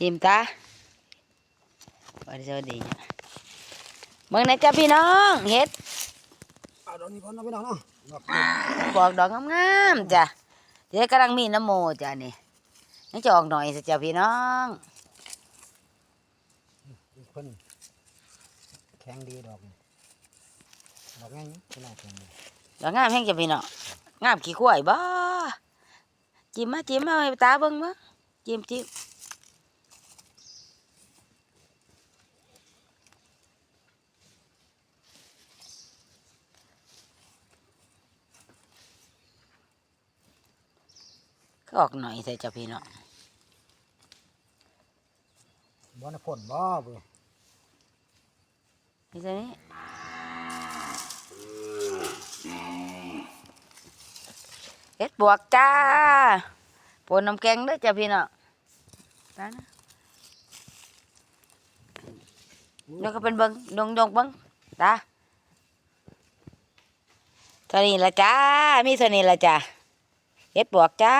ชิมตาสวัสดีสวัสดีจ้ะเมืองไหนจ้ะพี่น้องเฮ็ดเอาดอกนี้ก่อนนะพี่น้องเนาะดอกบอกดอกงามๆจ้ะเดี๋ยวกำลังมีน้ำโมจ้ะนี่นี่จะออกหน่อยสิจ้ะพี่น้องอีกคนแข็งดีดอกนี่ดอกง่ายนี่พี่น้องแข็งดีดอกงามแห้งจ้ะพี่น้องงามขี้ข้วยบ่จิ้มมาจิ้มมาให้ตาเบิ่งมาจิ้มจิ้ม ก็ออกหน่อยใส่จ้ะพี่น้องบ่ได้พ่นบ่เบิ่นี่ตัวนี้เฮ็ดบวกจ้าปนน้ำแกงเด้อจ้ะพี่น้องตานะเดี๋ยวก็เป็นเบิ่งดงดงเบิ่งตาเท่านี้ละจ้า มีเท่านี้ละจ้า เฮ็ดบวกจ้า